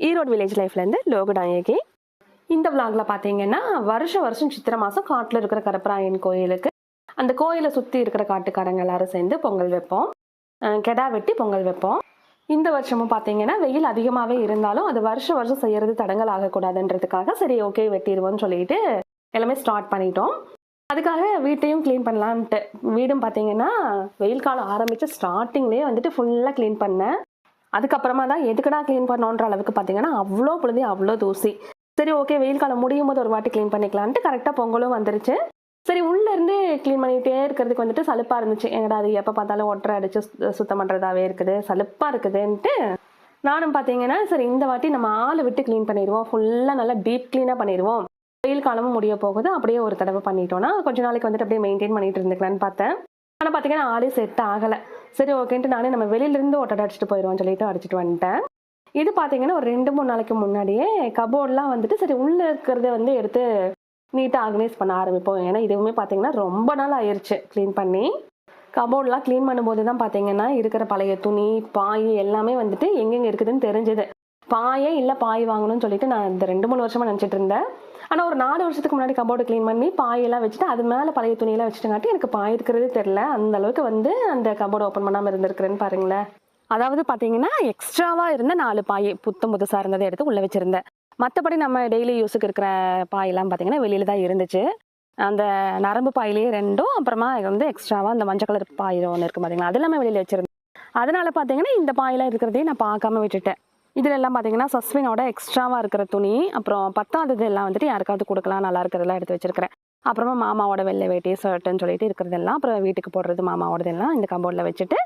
Erode village லைஃப்லேருந்து Loganayaki. இந்த விளாகில் பார்த்தீங்கன்னா வருஷ வருஷம் சித்திரை மாதம் காட்டில் இருக்கிற கருப்பராயன் கோயிலுக்கு அந்த கோயிலை சுற்றி இருக்கிற காட்டுக்காரங்க எல்லாரும் சேர்ந்து பொங்கல் வைப்போம். கெடா வெட்டி பொங்கல் வைப்போம். இந்த வருஷமும் பார்த்தீங்கன்னா வெயில் அதிகமாகவே இருந்தாலும் அது வருஷம் வருஷம் செய்கிறது தடங்கல் ஆகக்கூடாதுன்றதுக்காக சரி ஓகே வெட்டிடுவோம்னு சொல்லிட்டு எல்லாமே ஸ்டார்ட் பண்ணிட்டோம். அதுக்காக வீட்டையும் க்ளீன் பண்ணலான்ட்டு வீடும் பார்த்தீங்கன்னா வெயில் காலம் ஆரம்பித்து ஸ்டார்டிங்லேயே வந்துட்டு ஃபுல்லாக க்ளீன் பண்ணேன். அதுக்கப்புறமா தான் எதுக்குடா க்ளீன் பண்ணோன்ற அளவுக்கு பார்த்தீங்கன்னா அவ்வளோ பொழுது அவ்வளோ தூசி. சரி ஓகே வெயில் காலம் முடியும் போது ஒரு வாட்டி க்ளீன் பண்ணிக்கலான்ட்டு கரெக்டாக பொங்கலும் வந்துருச்சு. சரி உள்ளேருந்து க்ளீன் பண்ணிகிட்டே இருக்கிறதுக்கு வந்துட்டு சலுப்பாக இருந்துச்சு. எங்கடா அது எப்போ பார்த்தாலும் ஒட்டரை அடித்து சு- சுத்தம் பண்ணுறதாவே இருக்குது சலுப்பாக இருக்குதுன்ட்டு நானும் பார்த்தீங்கன்னா சரி இந்த வாட்டி நம்ம ஆளை விட்டு க்ளீன் பண்ணிடுவோம். ஃபுல்லாக நல்லா டீப் க்ளீனாக பண்ணிடுவோம். வெயில் காலமும் முடிய போகுது. அப்படியே ஒரு தடவை பண்ணிட்டோம்னா கொஞ்ச நாளைக்கு வந்துட்டு அப்படியே மெயின்டைன் பண்ணிட்டு இருந்துக்கலான்னு பார்த்தேன். ஆனால் பார்த்தீங்கன்னா ஆளே செட் ஆகலை. சரி ஓகேன்ட்டு நானே நம்ம வெளியிலேருந்து ஒட்டடை அடிச்சுட்டு போயிடுவோம் சொல்லிட்டு அடிச்சுட்டு வந்துட்டேன். இது பார்த்தீங்கன்னா ஒரு ரெண்டு மூணு நாளைக்கு முன்னாடியே கபோர்ட்லாம் வந்துட்டு சரி உள்ளே இருக்கிறத வந்து எடுத்து நீட்டாக ஆர்கனைஸ் பண்ண ஆரம்பிப்போம். ஏன்னா இதுவுமே பார்த்தீங்கன்னா ரொம்ப நாள் ஆயிடுச்சு க்ளீன் பண்ணி. கபோர்ட்லாம் க்ளீன் பண்ணும்போது தான் பார்த்தீங்கன்னா இருக்கிற பழைய துணி பாய் எல்லாமே வந்துட்டு எங்கெங்கே இருக்குதுன்னு தெரிஞ்சுது. பாயே இல்லை பாய் வாங்கணும்னு சொல்லிட்டு நான் இந்த ரெண்டு மூணு வருஷமாக நினச்சிட்டு இருந்தேன். ஆனால் ஒரு நாலு வருஷத்துக்கு முன்னாடி கபோர்டு க்ளீன் பண்ணி பாயெல்லாம் வச்சுட்டு அது மேலே பழைய துணியெல்லாம் வச்சுட்டங்காட்டி எனக்கு பாய் இருக்கிறதே தெரில அந்த அளவுக்கு வந்து அந்த கபோர்டு ஓப்பன் பண்ணாமல் இருந்திருக்கிறேன்னு பாருங்களேன். அதாவது பார்த்தீங்கன்னா எக்ஸ்ட்ராவாக இருந்த நாலு பாய் புத்தம் புதுசாக இருந்ததை எடுத்து உள்ளே வச்சுருந்தேன். மற்றபடி நம்ம டெய்லி யூஸுக்கு இருக்கிற பாயெல்லாம் பார்த்தீங்கன்னா வெளியில் தான் இருந்துச்சு. அந்த நரம்பு பாயிலேயே ரெண்டும் அப்புறமா இது வந்து எக்ஸ்ட்ராவாக அந்த மஞ்சள் கலர் பாய் ஒன்று இருக்குது பார்த்தீங்கன்னா அது எல்லாமே வெளியில் வச்சுருந்தேன். அதனால் பார்த்தீங்கன்னா இந்த பாயெல்லாம் இருக்கிறதையும் நான் பார்க்காம விட்டுட்டேன். இதில் எல்லாம் பார்த்தீங்கன்னா சஸ்வினோட எக்ஸ்ட்ராவாக இருக்கிற துணி அப்புறம் பத்தாதது எல்லாம் வந்துட்டு யாருக்காவது கொடுக்கலாம் நல்லா இருக்கிறதெல்லாம் எடுத்து வச்சிருக்கிறேன். அப்புறமா மாமாவோட வெள்ளை வேட்டி ஷர்ட்டுன்னு சொல்லிட்டு இருக்கிறதெல்லாம் அப்புறம் வீட்டுக்கு போடுறது மாமாவோடதெல்லாம் இந்த கம்போர்டில் வச்சுட்டு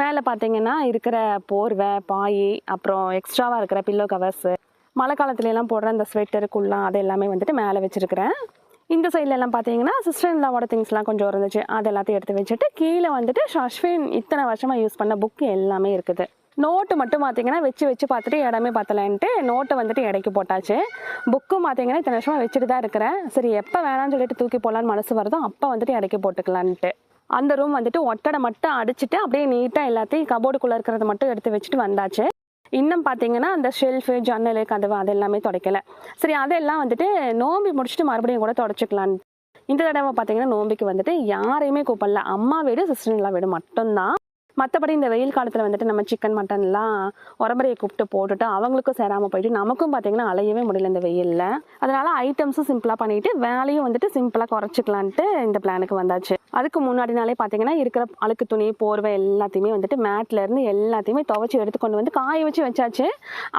மேலே பார்த்தீங்கன்னா இருக்கிற போர்வை பாய் அப்புறம் எக்ஸ்ட்ராவாக இருக்கிற பில்லோ கவர்ஸ் மழை காலத்துலலாம் போடுற அந்த ஸ்வெட்டர் குல்லாம் அது எல்லாமே வந்துட்டு மேலே வச்சிருக்கிறேன். இந்த சைடில் எல்லாம் பார்த்தீங்கன்னா சிஸ்டர் இல்லாவோட திங்ஸ்லாம் கொஞ்சம் இருந்துச்சு அது எல்லாத்தையும் எடுத்து வச்சுட்டு கீழே வந்துட்டு அஸ்வின் இத்தனை வருஷமாக யூஸ் பண்ண புக் எல்லாமே இருக்குது. நோட்டு மட்டும் பார்த்தீங்கன்னா வச்சு வச்சு பார்த்துட்டு இடமே பார்த்தலன்ட்டு நோட்டை வந்துட்டு இடைக்கு போட்டாச்சு. புக்கும் பார்த்தீங்கன்னா இத்தனை வருஷமாக வச்சுட்டு தான் இருக்கிறேன். சரி எப்போ வேணாம்னு சொல்லிட்டு தூக்கி போடலான்னு மனசு வருதோ அப்போ வந்துட்டு இடைக்கு போட்டுக்கலான்ட்டு. அந்த ரூம் வந்துட்டு ஒட்டடை மட்டும் அடிச்சுட்டு அப்படியே நீட்டாக எல்லாத்தையும் கபோர்டுக்குள்ளே இருக்கிறத மட்டும் எடுத்து வச்சுட்டு வந்தாச்சு. இன்னும் பார்த்தீங்கன்னா அந்த ஷெல்ஃபு ஜன்னல் கதவு அது எல்லாமே துடைக்கல. சரி அதெல்லாம் வந்துட்டு நோம்பி முடிச்சுட்டு மறுபடியும் கூட தொடச்சிக்கலான்னு இந்த தடவை பார்த்தீங்கன்னா நோம்பிக்கு வந்துட்டு யாரையுமே கூப்பிடல. அம்மா வீடு சிஸ்டர்லாம் வீடு மட்டும்தான். மற்றபடி இந்த வெயில் காலத்தில் வந்துட்டு நம்ம சிக்கன் மட்டன்லாம் உரம்பரையை கூப்பிட்டு போட்டுட்டு அவங்களுக்கும் சேராமல் போயிட்டு நமக்கும் பார்த்தீங்கன்னா அலையவே முடியல இந்த வெயிலில். அதனால் ஐட்டம்ஸும் சிம்பிளாக பண்ணிவிட்டு வேலையும் வந்துட்டு சிம்பிளாக குறைச்சிக்கலான்ட்டு இந்த பிளானுக்கு வந்தாச்சு. அதுக்கு முன்னாடி நாளே பார்த்தீங்கன்னா இருக்கிற அழுக்கு துணி போர்வை எல்லாத்தையுமே வந்துட்டு மேட்லேருந்து எல்லாத்தையுமே துவைச்சி எடுத்து கொண்டு வந்து காய வச்சு வச்சாச்சு.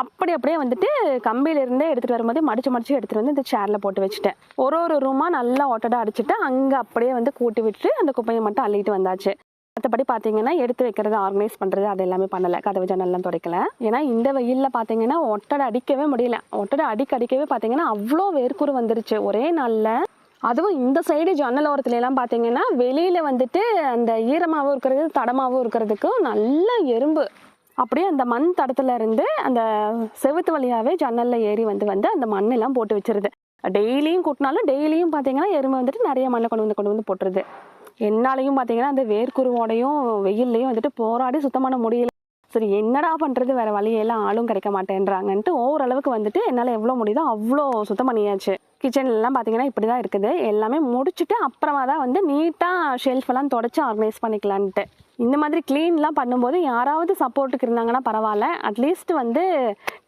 அப்படி அப்படியே வந்துட்டு கம்பியிலேருந்தே எடுத்துகிட்டு வரும்போது மடிச்சு மடிச்சு எடுத்துகிட்டு வந்து இந்த சேரில் போட்டு வச்சுட்டேன். ஒரு ஒரு ரூமாக நல்லா ஒட்டடாக அடிச்சுட்டு அங்கே அப்படியே வந்து கூட்டி விட்டுட்டு அந்த குப்பையை மட்டும் அள்ளிட்டு வந்தாச்சு. மற்றபடி பார்த்தீங்கன்னா எடுத்து வைக்கிறது ஆர்கனைஸ் பண்ணுறது அது எல்லாமே பண்ணலை. கதவு ஜன்னல்லாம் துடைக்கல. ஏன்னா இந்த வெயிலில் பார்த்தீங்கன்னா ஒட்டடை அடிக்கவே முடியல. ஒட்டடை அடிக்க அடிக்கவே பார்த்தீங்கன்னா அவ்வளோ வேர்க்குறு வந்துருச்சு. ஒரே நாளில். அதுவும் இந்த சைடு ஜன்னல் ஓரத்துல எல்லாம் பார்த்தீங்கன்னா வெளியில் வந்துட்டு அந்த ஈரமாகவும் இருக்கிறது தடமாகவும் இருக்கிறதுக்கும் நல்ல எறும்பு. அப்படியே அந்த மண் தடத்துல இருந்து அந்த செவுத்து வழியாகவே ஜன்னலில் ஏறி வந்து வந்து அந்த மண்ணெல்லாம் போட்டு வச்சிருது. டெய்லியும் கூட்டினாலும் டெய்லியும் பார்த்தீங்கன்னா எறும்பு வந்துட்டு நிறைய மண்ணை கொண்டு வந்து கொண்டு வந்து போட்டுருது. என்னாலையும் பார்த்தீங்கன்னா அந்த வேர்க்குருவோடையும் வெயில்லையும் வந்துட்டு போராடி சுத்தம் பண்ண முடியல. சரி என்னடா பண்ணுறது வேறு வழியெல்லாம் ஆளும் கிடைக்க மாட்டேன்றாங்கன்ட்டு ஓரளவுக்கு வந்துட்டு என்னால் எவ்வளோ முடியுதோ அவ்வளோ சுத்தம் பண்ணியாச்சு. கிச்சன்லாம் பார்த்தீங்கன்னா இப்படி தான் இருக்குது. எல்லாமே முடிச்சுட்டு அப்புறமா தான் வந்து நீட்டாக ஷெல்ஃப் எல்லாம் தொடச்சி ஆர்கனைஸ் பண்ணிக்கலான்ட்டு. இந்த மாதிரி க்ளீன்லாம் பண்ணும்போது யாராவது சப்போர்ட்டுக்கு இருந்தாங்கன்னா பரவாயில்ல. அட்லீஸ்ட் வந்து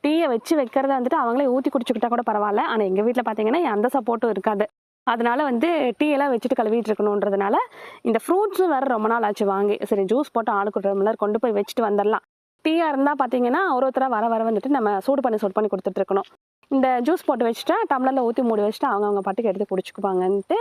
டீயை வச்சு வைக்கிறத வந்துட்டு அவங்களே ஊற்றி குடிச்சுக்கிட்டா கூட பரவாயில்ல. ஆனால் எங்கள் வீட்டில் பார்த்தீங்கன்னா எந்த சப்போர்ட்டும் இருக்காது. அதனால் வந்து டீ எல்லாம் வச்சுட்டு கழுவிட்டு இருக்கணுன்றதுனால இந்த ஃப்ரூட்ஸும் வேறு ரொம்ப நாள் ஆச்சு வாங்கி. சரி ஜூஸ் போட்டு ஆளுக்கு டம்ளர் கொண்டு போய் வச்சுட்டு வந்துடலாம். டீயாக இருந்தால் பார்த்தீங்கன்னா ஒரு ஒருத்தராக வர வர வந்துட்டு நம்ம சூடு பண்ணி சூடு பண்ணி கொடுத்துட்ருக்கணும் இந்த ஜூஸ் போட்டு வச்சுட்டா டம்ளரில் ஊற்றி மூடி வச்சுட்டு அவங்க அவங்க பாட்டுக்கு எடுத்து குடிச்சுக்குவாங்கன்ட்டு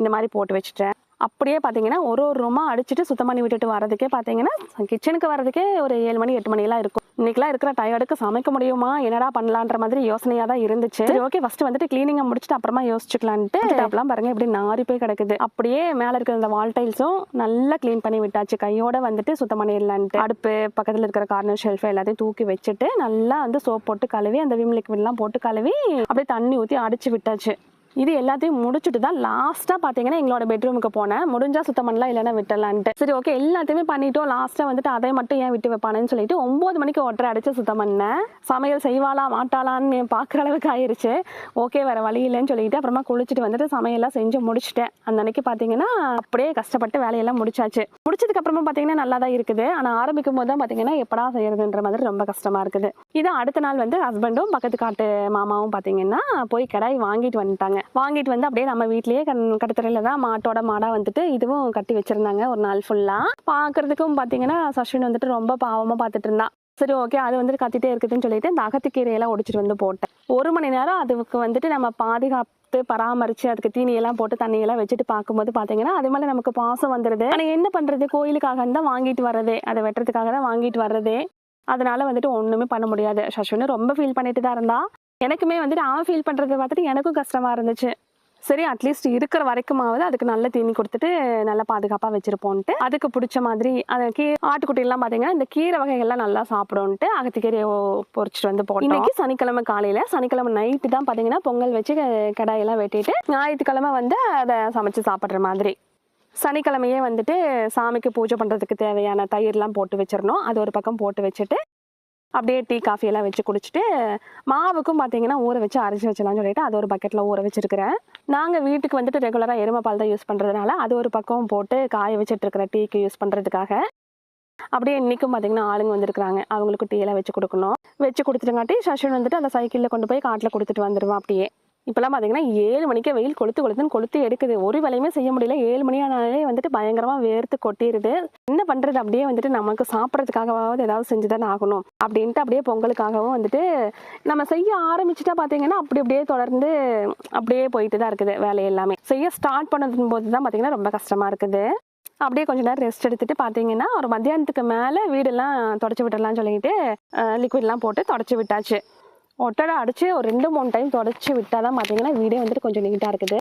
இந்த மாதிரி போட்டு வச்சுட்டேன். அப்படியே பார்த்தீங்கன்னா ஒரு ஒரு ரூமா அடிச்சுட்டு சுத்தம் பண்ணி விட்டுட்டு வரதுக்கே பார்த்தீங்கன்னா கிச்சனுக்கு வரதுக்கே ஒரு ஏழு மணி எட்டு மணிலாம் இருக்கும். இன்னைக்கெல்லாம் இருக்கிற டயர்டுக்கு சமைக்க முடியுமா என்னடா பண்ணலான்ற மாதிரி யோசனையாக தான் இருந்துச்சு. சரி ஓகே ஃபர்ஸ்ட் வந்துட்டு கிளீனிங்கை முடிச்சுட்டு அப்புறமா யோசிச்சுக்கலான்ட்டு டாப்லாம் பாருங்க இப்படி நாரி போய் கிடக்குது. அப்படியே மேலே இருக்கிற அந்த வால் டைல்ஸும் நல்லா க்ளீன் பண்ணி விட்டாச்சு. கையோட வந்துட்டு சுத்தம் பண்ணிடலான்ட்டு. அடுப்பு பக்கத்தில் இருக்கிற கார்னர் ஷெல்ஃப் எல்லாத்தையும் தூக்கி வச்சுட்டு நல்லா வந்து சோப் போட்டு கழுவி அந்த விம் லிக்விட்லாம் போட்டு கழுவி அப்படியே தண்ணி ஊற்றி அடிச்சு விட்டாச்சு. இது எல்லாத்தையும் முடிச்சுட்டு தான் லாஸ்ட்டாக பார்த்தீங்கன்னா எங்களோட பெட்ரூமுக்கு போனேன். முடிஞ்சால் சுத்தம் பண்ணலாம் இல்லைன்னா விட்டலான்ட்டு சரி ஓகே எல்லாத்தையுமே பண்ணிட்டோம். லாஸ்ட்டாக வந்துட்டு அதை மட்டும் ஏன் விட்டு வைப்பானேன்னு சொல்லிட்டு ஒம்பது மணிக்கு ஒட்டரை அடிச்சு சுத்தம் பண்ணேன். சமையல் செய்வாளா மாட்டாளான்னு பார்க்குற அளவுக்கு ஆயிடுச்சு ஓகே வேறு வழி இல்லைன்னு சொல்லிட்டு அப்புறமா குளிச்சுட்டு வந்துட்டு சமையல்லாம் செஞ்சு முடிச்சிட்டேன். அந்த அன்னைக்கு பார்த்தீங்கன்னா அப்படியே கஷ்டப்பட்டு வேலையெல்லாம் முடிச்சாச்சு. முடிச்சதுக்கு அப்புறமா பார்த்தீங்கன்னா நல்லா தான் இருக்குது. ஆனால் ஆரம்பிக்கும் போது தான் பார்த்தீங்கன்னா எப்படா செய்யறதுன்ற மாதிரி ரொம்ப கஷ்டமாக இருக்குது. இது அடுத்த நாள் வந்து ஹஸ்பண்டும் பக்கத்து காட்டு மாமாவும் பார்த்தீங்கன்னா போய் கடாய் வாங்கிட்டு வந்துட்டாங்க. வாங்கிட்டு வந்து அப்படியே நம்ம வீட்லயே கண் தான் மாட்டோட மாடா வந்துட்டு இதுவும் கட்டி வச்சிருந்தாங்க ஒரு நாள் ஃபுல்லா பார்க்குறதுக்கும் பார்த்தீங்கன்னா சஷ்வின் வந்துட்டு ரொம்ப பாவமா பார்த்துட்டு இருந்தா. சரி ஓகே அது வந்துட்டு கத்திட்டே இருக்குதுன்னு சொல்லிட்டு இந்த அகத்துக்கீரையெல்லாம் ஒடிச்சிட்டு வந்து போட்டேன். ஒரு மணி நேரம் அதுக்கு வந்துட்டு நம்ம பாதுகாத்து பராமரிச்சு அதுக்கு தீனியெல்லாம் போட்டு தண்ணியெல்லாம் வச்சுட்டு பார்க்கும்போது பார்த்தீங்கன்னா அது மேலே நமக்கு பாசம் வந்துடுது ஆனால் என்ன பண்ணுறது கோயிலுக்காக தான் வாங்கிட்டு வர்றதே. அதை வெட்டுறதுக்காக தான் வாங்கிட்டு வர்றதே. அதனால வந்துட்டு ஒன்றுமே பண்ண முடியாது. சஷ்வினு ரொம்ப ஃபீல் பண்ணிட்டு தான் இருந்தா. எனக்குமே வந்துட்டு அவன் ஃபீல் பண்ணுறதை பார்த்துட்டு எனக்கும் கஷ்டமா இருந்துச்சு. சரி அட்லீஸ்ட் இருக்கிற வரைக்குமாவது அதுக்கு நல்ல தீனி கொடுத்துட்டு நல்லா பாதுகாப்பாக வச்சிருப்போன்ட்டு. அதுக்கு பிடிச்ச மாதிரி அந்த கீ ஆட்டுக்குட்டிலாம் பார்த்தீங்கன்னா இந்த கீரை வகைகள்லாம் நல்லா சாப்பிடும்ட்டு அகத்திக்கீரையை பொறிச்சிட்டு வந்து போட்டோம். இன்னைக்கு சனிக்கிழமை காலையில் சனிக்கிழமை நைட்டு தான் பார்த்தீங்கன்னா பொங்கல் வச்சு கடாயெல்லாம் வெட்டிட்டு ஞாயிற்றுக்கிழமை வந்து அதை சமைச்சு சாப்பிட்ற மாதிரி. சனிக்கிழமையே வந்துட்டு சாமிக்கு பூஜை பண்ணுறதுக்கு தேவையான தயிர்லாம் போட்டு வச்சிடணும். அது ஒரு பக்கம் போட்டு வச்சுட்டு அப்படியே டீ காஃபி எல்லாம் வச்சு குடிச்சிட்டு மாவுக்கும் பார்த்தீங்கன்னா ஊற வச்சு அரைச்சி வச்சலாம்னு சொல்லிட்டு அது ஒரு பக்கெட்டில் ஊற வச்சிருக்கிறேன். நாங்கள் வீட்டுக்கு வந்துட்டு ரெகுலராக எருமை பால் தான் யூஸ் பண்ணுறதுனால அது ஒரு பக்கம் போட்டு காய வச்சுட்டு இருக்கிற டீக்கு யூஸ் பண்ணுறதுக்காக அப்படியே இன்றைக்கும் பார்த்தீங்கன்னா ஆளுங்க வந்திருக்கிறாங்க. அவங்களுக்கு டீ எல்லாம் வச்சு கொடுக்கணும். வச்சு கொடுத்துட்டுங்காட்டி சஷன் வந்துட்டு அந்த சைக்கிளில் கொண்டு போய் காட்டில் கொடுத்துட்டு வந்துடுவான் அப்படியே. இப்போல்லாம் பார்த்தீங்கன்னா ஏழு மணிக்கே வெயில் கொளுத்து கொளுத்துன்னு கொளுத்து எடுக்குது. ஒரு வேலையுமே செய்ய முடியல. ஏழு மணி ஆனாலே வந்துட்டு பயங்கரமாக வேர்த்து கொட்டிடுது என்ன பண்ணுறது அப்படியே வந்துட்டு நமக்கு சாப்பிட்றதுக்காகவாவது ஏதாவது செஞ்சு தானே ஆகணும். அப்படின்ட்டு அப்படியே பொங்கலுக்காகவும் வந்துட்டு நம்ம செய்ய ஆரம்பிச்சுட்டா பார்த்தீங்கன்னா அப்படி அப்படியே தொடர்ந்து அப்படியே போயிட்டு தான் இருக்குது வேலை எல்லாமே. செய்ய ஸ்டார்ட் பண்ணதும் போது தான் பார்த்தீங்கன்னா ரொம்ப கஷ்டமாக இருக்குது. அப்படியே கொஞ்ச நேரம் ரெஸ்ட் எடுத்துட்டு பார்த்தீங்கன்னா ஒரு மத்தியானத்துக்கு மேலே வீடெல்லாம் தொடச்சி விட்டுடலாம்னு சொல்லிட்டு லிக்விட்லாம் போட்டு தொடச்சி விட்டாச்சு. ஒட்டடை அடிச்சு ஒரு ரெண்டு மூணு டைம் தொடச்சி விட்டால் தான் பார்த்தீங்கன்னா வீடே வந்துட்டு கொஞ்சம் நீட்டாக இருக்குது.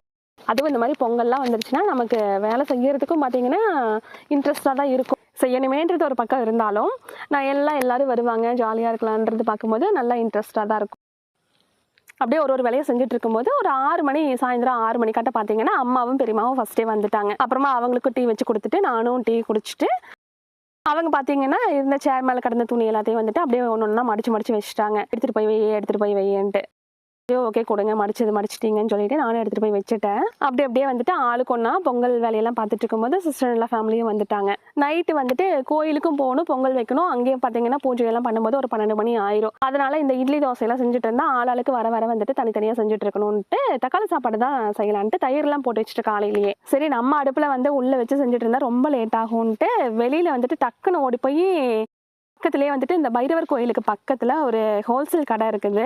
அதுவும் இந்த மாதிரி பொங்கல்லாம் வந்துருச்சுன்னா நமக்கு வேலை செய்யறதுக்கும் பார்த்தீங்கன்னா இன்ட்ரெஸ்டாக தான் இருக்கும். செய்யணுமேன்றது ஒரு பக்கம் இருந்தாலும் நான் எல்லாம் எல்லோரும் வருவாங்க ஜாலியாக இருக்கலான்றது பார்க்கும்போது நல்லா இன்ட்ரெஸ்டாக தான் இருக்கும். அப்படியே ஒரு ஒரு வேலையை செஞ்சுட்டு இருக்கும்போது ஒரு ஆறு மணி சாயந்தரம் ஆறு மணிக்காட்ட பார்த்தீங்கன்னா அம்மாவும் பெரியம்மாவும் ஃபஸ்ட்டே வந்துட்டாங்க. அப்புறமா அவங்களுக்கு டீ வச்சு கொடுத்துட்டு நானும் டீ குடிச்சிட்டு அவங்க பார்த்தீங்கன்னா இருந்த சேர் மேலே கிடந்த துணி எல்லாத்தையும் வந்துட்டு அப்படியே ஒன்று ஒன்றா மடிச்சு மடிச்சு வச்சுட்டாங்க. எடுத்துகிட்டு போய் வையே எடுத்துகிட்டு போய் வையேன்ட்டு. ஓகே கொடுங்க மடிச்சது மடிச்சிட்டிங்கன்னு சொல்லிட்டு நானும் எடுத்துகிட்டு போய் வச்சுட்டேன். அப்படி அப்படியே வந்துட்டு ஆளுக்கு ஒன்றா பொங்கல் வேலையெல்லாம் பார்த்துட்டு இருக்கும்போது சிஸ்டர் எல்லா ஃபேமிலியும் வந்துட்டாங்க. நைட்டு வந்துட்டு கோயிலுக்கும் போகணும் பொங்கல் வைக்கணும். அங்கேயும் பார்த்தீங்கன்னா பூஜையெல்லாம் பண்ணும்போது ஒரு பன்னெண்டு மணி ஆயிரும். அதனால இந்த இட்லி தோசையெல்லாம் செஞ்சுட்டு இருந்தா ஆளாளுக்கு வர வர வந்துட்டு தனித்தனியாக செஞ்சுட்டு இருக்கணும்ட்டு தக்காளி சாப்பாடு தான் செய்யலான்ட்டு தயிர்லாம் போட்டு வச்சுட்டு காலையிலேயே. சரி நம்ம அடுப்பில் வந்து உள்ளே வச்சு செஞ்சுட்டு இருந்தா ரொம்ப லேட் ஆகும்ன்ட்டு வெளியில் வந்துட்டு டக்குன்னு ஓடி போய் பக்கத்துலேயே வந்துட்டு இந்த பைரவர் கோயிலுக்கு பக்கத்தில் ஒரு ஹோல்சேல் கடை இருக்குது.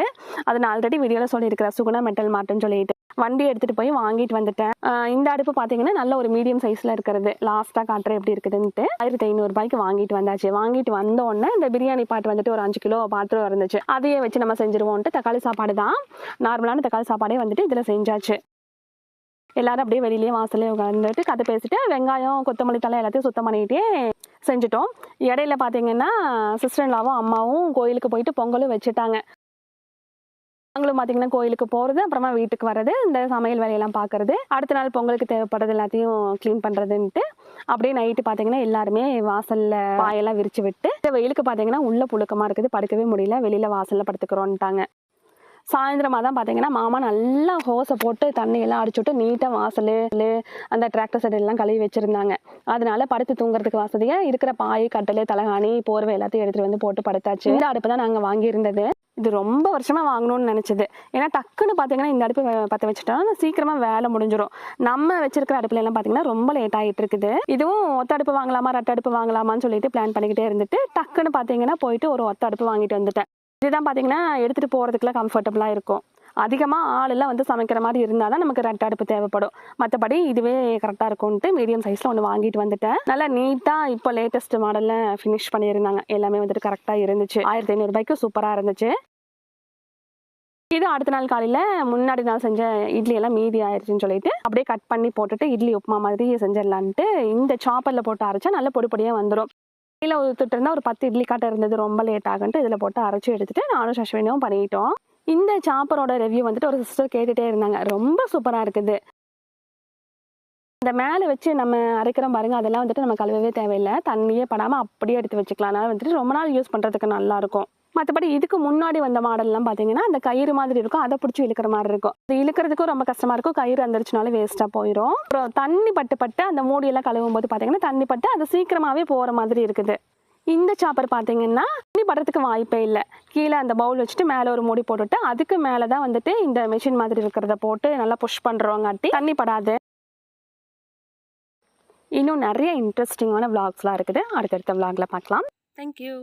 அது நான் ஆல்ரெடி வீடியோவில் சொல்லியிருக்கிறேன். சுகுணா மெட்டல் மார்ட்டுன்னு சொல்லிட்டு. வண்டி எடுத்துகிட்டு போய் வாங்கிட்டு வந்துட்டேன். இந்த அடுப்பு பார்த்தீங்கன்னா நல்ல ஒரு மீடியம் சைஸில் இருக்கிறது. லாஸ்ட்டாக காட்டுற எப்படி இருக்குதுன்ட்டு. ஆயிரத்தி ஐநூறுபாய்க்கு வாங்கிட்டு வந்தாச்சு. வாங்கிட்டு வந்தோடனே இந்த பிரியாணி பாட்டு வந்துட்டு ஒரு அஞ்சு கிலோ பாத்திரம் இருந்துச்சு. அதையே வச்சு நம்ம செஞ்சுருவோன்ட்டு தக்காளி சாப்பாடு தான். நார்மலான தக்காளி சாப்பாடே வந்துட்டு இதில் செஞ்சாச்சு. எல்லாரும் அப்படியே வெளியிலேயே வாசலே உட்காந்துட்டு கதை பேசிட்டு வெங்காயம் கொத்தமல்லி தலை எல்லாத்தையும் சுத்தம் பண்ணிக்கிட்டே செஞ்சுட்டோம். இடையில பார்த்தீங்கன்னா சிஸ்டர்லாவும் அம்மாவும் கோயிலுக்கு போயிட்டு பொங்கலும் வச்சுட்டாங்க. அவங்களும் பார்த்தீங்கன்னா கோயிலுக்கு போகிறது அப்புறமா வீட்டுக்கு வர்றது இந்த சமையல் வேலையெல்லாம் பார்க்கறது அடுத்த நாள் பொங்கலுக்கு தேவைப்படுறது எல்லாத்தையும் க்ளீன் பண்ணுறதுன்ட்டு அப்படியே நைட்டு பார்த்தீங்கன்னா எல்லாருமே வாசலில் பாயெல்லாம் விரிச்சு விட்டு இந்த வெயிலுக்கு பார்த்தீங்கன்னா உள்ள புழுக்கமாக இருக்குது படுக்கவே முடியல வெளியில் வாசலில் படுத்துக்கிறோன்ட்டாங்க. சாயந்தரமாக தான் பார்த்தீங்கன்னா மாமா நல்லா ஹோஸை போட்டு தண்ணியெல்லாம் அடிச்சுட்டு அடிச்சு விட்டு நீட்டாக வாசல் அந்த டிராக்டர் சைடு எல்லாம் கழுவி வச்சுருந்தாங்க. அதனால படுத்து தூங்குறதுக்கு வசதியாக இருக்கிற பாய் கட்டல் தலகாணி போர்வை எல்லாத்தையும் எடுத்துட்டு வந்து போட்டு படுத்தாச்சு. இந்த அடுப்பு தான் நாங்கள் வாங்கியிருந்தது. இது ரொம்ப வருஷமாக வாங்கணும்னு நினச்சிது. ஏன்னா டக்குன்னு பார்த்தீங்கன்னா இந்த அடுப்பு வ- பற்ற வச்சுட்டா சீக்கிரமாக வேலை முடிஞ்சிடும் நம்ம வச்சிருக்கிற அடுப்புல எல்லாம் பார்த்தீங்கன்னா ரொம்ப லேட் ஆகிட்டு இருக்குது. இதுவும் ஒத்த அடுப்பு வாங்கலாமா ரெட்ட அடுப்பு வாங்கலாமான்னு சொல்லிட்டு பிளான் பண்ணிக்கிட்டே இருந்துட்டு டக்குன்னு பார்த்தீங்கன்னா போயிட்டு ஒரு ஒத்த அடுப்பு வாங்கிட்டு வந்துட்டேன். இதுதான் பார்த்தீங்கன்னா எடுத்துகிட்டு போகிறதுக்குலாம் கம்ஃபர்டபுளாக இருக்கும். அதிகமாக ஆளெல்லாம் வந்து சமைக்கிற மாதிரி இருந்தால் தான் நமக்கு ரெட் அடுப்பு தேவைப்படும். மற்றபடி இதுவே கரெக்டாக இருக்கும்ட்டு மீடியம் சைஸில் ஒன்று வாங்கிட்டு வந்துட்டேன். நல்லா நீட்டாக இப்போ லேட்டஸ்ட் மாடலில் ஃபினிஷ் பண்ணியிருந்தாங்க. எல்லாமே வந்துட்டு கரெக்டாக இருந்துச்சு. ஆயிரத்தி ஐநூறுபாய்க்கு சூப்பராக இருந்துச்சு. இது அடுத்த நாள் காலையில் முன்னாடி நாள் செஞ்ச இட்லி எல்லாம் மீதி ஆயிடுச்சுன்னு சொல்லிட்டு அப்படியே கட் பண்ணி போட்டுட்டு இட்லி உப்புமா மாதிரி செஞ்சிடலான்ட்டு இந்த சாப்பரில் போட்டு அரைச்சா நல்ல பொடி பொடியாக வந்துடும் கீழே ஊற்றிட்டு இருந்தால் ஒரு பத்து இட்லி இருந்தது ரொம்ப லேட் ஆகுன்ட்டு இதில் போட்டு அரைச்சி எடுத்துட்டு நானும் சஷ்வினியும் பண்ணிட்டோம். இந்த சாப்பரோட ரிவ்யூ வந்துட்டு ஒரு சிஸ்டர் கேட்டுகிட்டே இருந்தாங்க. ரொம்ப சூப்பராக இருக்குது. இந்த மேலே வச்சு நம்ம அரைக்கிறோம் பாருங்க அதெல்லாம் வந்துட்டு நம்ம கழுவவே தேவையில்லை. தண்ணியே படாமல் அப்படியே எடுத்து வச்சுக்கலாம். அதனால் வந்துட்டு ரொம்ப நாள் யூஸ் பண்ணுறதுக்கு நல்லாயிருக்கும் மற்றபடி இதுக்கு முன்னாடி வந்த மாடல்லாம் பார்த்தீங்கன்னா அந்த கயிறு மாதிரி இருக்கும். அதை பிடிச்சி இழுக்கிற மாதிரி இருக்கும். இது இழுக்கிறதுக்கும் ரொம்ப கஷ்டமாக இருக்கும். கயிறு வந்துருச்சுனாலும் வேஸ்ட்டாக போயிடும் அப்புறம் தண்ணி பட்டு பட்டு அந்த மூடியெல்லாம் கழுவும் போது பார்த்தீங்கன்னா தண்ணி பட்டு அது சீக்கிரமாகவே போகிற மாதிரி இருக்குது. இந்த சாப்பர் பார்த்தீங்கன்னா தண்ணி படுறதுக்கு வாய்ப்பே இல்லை. கீழே அந்த பவுல் வச்சுட்டு மேலே ஒரு மூடி போட்டுட்டு அதுக்கு மேலே தான் வந்துட்டு இந்த மிஷின் மாதிரி இருக்கிறத போட்டு நல்லா புஷ் பண்ணுறவங்காட்டி தண்ணி படாது. இன்னும் நிறைய இன்ட்ரெஸ்டிங்கான விளாக்ஸ்லாம் இருக்குது. அடுத்தடுத்த விளாகில் பார்க்கலாம் தேங்க்யூ